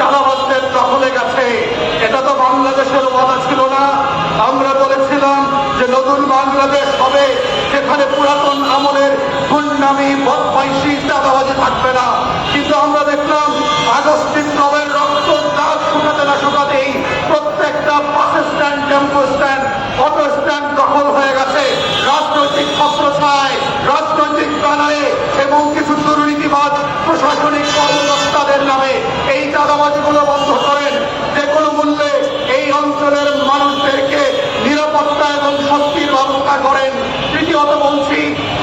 চাঁদাবাজদের দখলে গেছে। এটা তো বাংলাদেশের ওয়াদা ছিল না। আমরা বলেছিলাম যে নতুন বাংলাদেশ হবে যেখানে পুরাতন আমলের গুন্ডামি, বদমাইশি, চাঁদাবাজি থাকবে না। কিন্তু আমরা দেখলাম আগস্ট বিপ্লবের রক্ত দাগ শুকাতে না শুকাতেই প্রত্যেকটা bus stand, tempo stand, auto stand দখল হয়ে গেছে। রাজনৈতিক ছত্রছায় রাজনৈতিক ব্যানারে এবং কিছু দুর্নীতিবাদ প্রশাসনিক চাঁদাবাজিগুলো বন্ধ করেন। যে কোনো মূল্যে এই অঞ্চলের মানুষদেরকে নিরাপত্তা এবং শক্তির ব্যবস্থা করেন। তৃতীয়ত বলছি,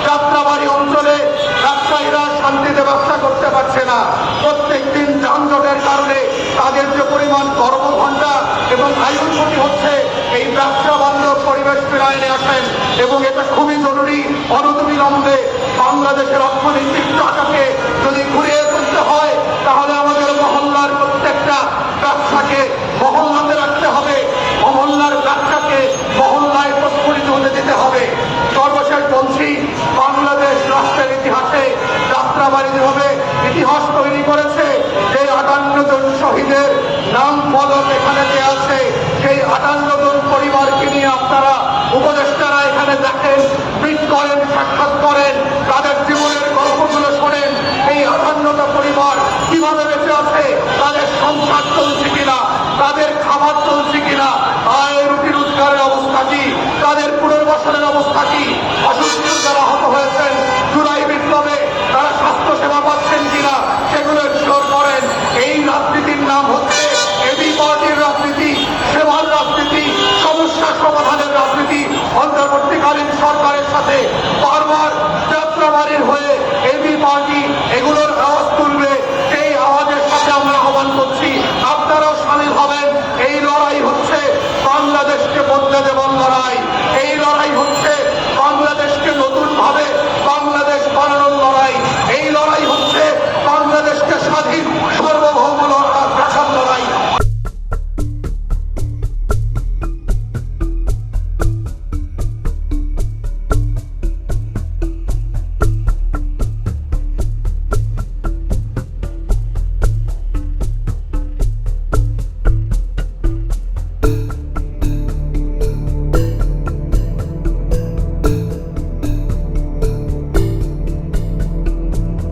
যাত্রাবাড়ি অঞ্চলে ব্যবসায়ীরা শান্তিতে ব্যবসা করতে পারছে না। প্রত্যেক দিন যানজটের কারণে তাদের যে পরিমাণ কর্মঘণ্টা এবং আয়ুর ক্ষতি হচ্ছে, এই ব্যবসা বান্ধব পরিবেশ ফেরায় আসেন এবং এটা খুবই জরুরি, অনতিবিলম্বে বাংলাদেশের অর্থনৈতিক টাকাকে যদি ঘুরিয়ে তুলতে হয়, তাহলে ব্যবসাকে মহল্লাতে রাখতে হবে। মহল্লার ব্যবসাকে মহল্লায় প্রস্ফুটিত হতে দিতে হবে। সর্বশেষ বলছি, বাংলাদেশ রাষ্ট্রের ইতিহাসে যাত্রাবাড়ি যেভাবে ইতিহাস তৈরি করেছে। যে আটান্ন জন শহীদের নাম ফলক এখানে দেওয়া আছে, সেই আটান্ন জন পরিবারকে নিয়ে আপনারা উপদেষ্টারা এখানে দেখেন ট্রিট করেন, সাক্ষাৎ করেন, তাদের জীবনের গল্পগুলো শোনেন। এই আটান্নটা পরিবার কীভাবে বেঁচে আছে, তাদের সংসার চলছে খাবার চলছে কিনা? আয় রুটি রোজগারের অবস্থা কি? তাদের পুনর্বাসনের অবস্থা কি?